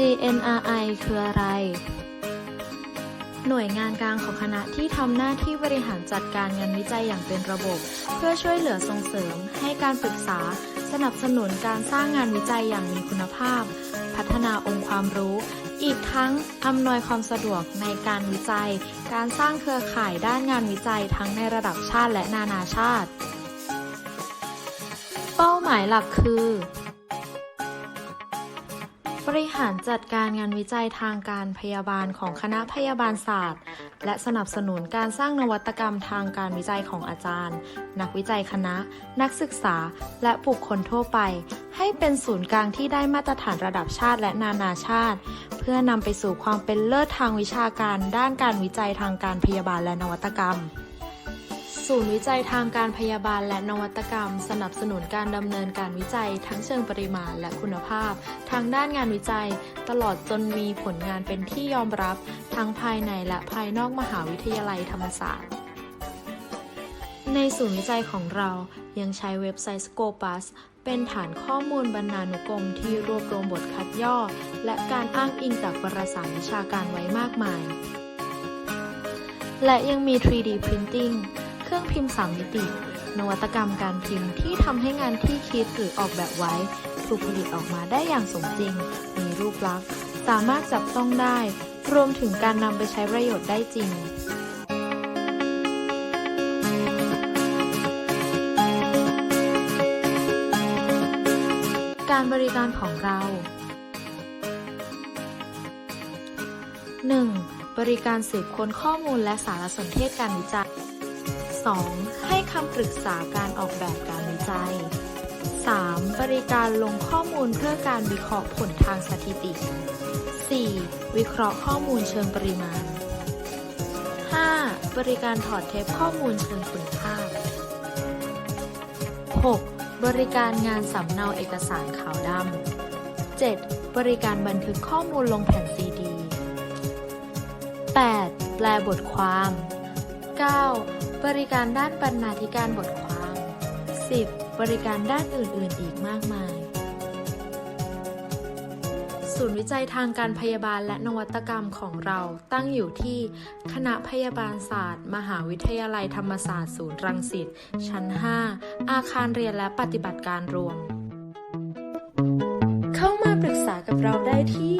CNRI คืออะไร หน่วยงานกลางของคณะที่ทำหน้าที่บริหารจัดการงานวิจัยอย่างเป็นระบบ เพื่อช่วยเหลือส่งเสริม ให้การปรึกษา สนับสนุนการสร้างงานวิจัยอย่างมีคุณภาพ พัฒนาองค์ความรู้ อีกทั้งอำนวยความสะดวกในการวิจัย การสร้างเครือข่ายด้านงานวิจัยทั้งในระดับชาติและนานาชาติ เป้าหมายหลักคือ บริหารจัดการงานวิจัยทางการพยาบาลของคณะพยาบาลศาสตร์ และสนับสนุนการสร้างนวัตกรรมทางการวิจัยของอาจารย์ นักวิจัยคณะ นักศึกษา และบุคคลทั่วไป ให้เป็นศูนย์กลางที่ได้มาตรฐานระดับชาติและนานาชาติ เพื่อนำไปสู่ความเป็นเลิศทางวิชาการ ด้านการวิจัยทางการพยาบาลและนวัตกรรม ศูนย์วิจัยทางการพยาบาลและนวัตกรรม สนับสนุนการดำเนินการวิจัยทั้งเชิงปริมาณและคุณภาพ ทางด้านงานวิจัย ตลอดจนมีผลงานเป็นที่ยอมรับ ทั้งภายในและภายนอกมหาวิทยาลัยธรรมศาสตร์ในศูนย์วิจัยของเรายังใช้เว็บไซต์ Scopus เป็นฐานข้อมูลบรรณานุกรมที่รวบรวมบทคัดย่อ และการอ้างอิงจากวารสารวิชาการไว้มากมาย และยังมี 3D Printing เครื่องพิมพ์3มิติ นวัตกรรมการพิมพ์ที่ทำให้งานที่คิดหรือออกแบบไว้ถูกผลิตออกมาได้อย่างสมจริง มีรูปลักษณ์ สามารถจับต้องได้ รวมถึงการนำไปใช้ประโยชน์ได้จริงการบริการของเรา 1. บริการสืบค้นข้อมูลและสารสนเทศการวิจัย 2. ให้คำปรึกษาการออกแบบการวิจัย 3. บริการลงข้อมูลเพื่อการวิเคราะห์ผลทางสถิติ 4. วิเคราะห์ข้อมูลเชิงปริมาณ 5. บริการถอดเทปข้อมูลเชิงคุณภาพ 6. บริการงานสำเนาเอกสารขาวดำ 7. บริการบันทึกข้อมูลลงแผ่นซีดี 8. แปลบทความ 9. บริการด้านบรรณาธิการบทความ 10. บริการด้านอื่น ๆ อีกมากมาย ศูนย์วิจัยทางการพยาบาลและนวัตกรรมของเราตั้งอยู่ที่ คณะพยาบาลศาสตร์ มหาวิทยาลัยธรรมศาสตร์ศูนย์รังสิต ชั้น 5 อาคารเรียนและปฏิบัติการรวม เข้ามาปรึกษากับเราได้ที่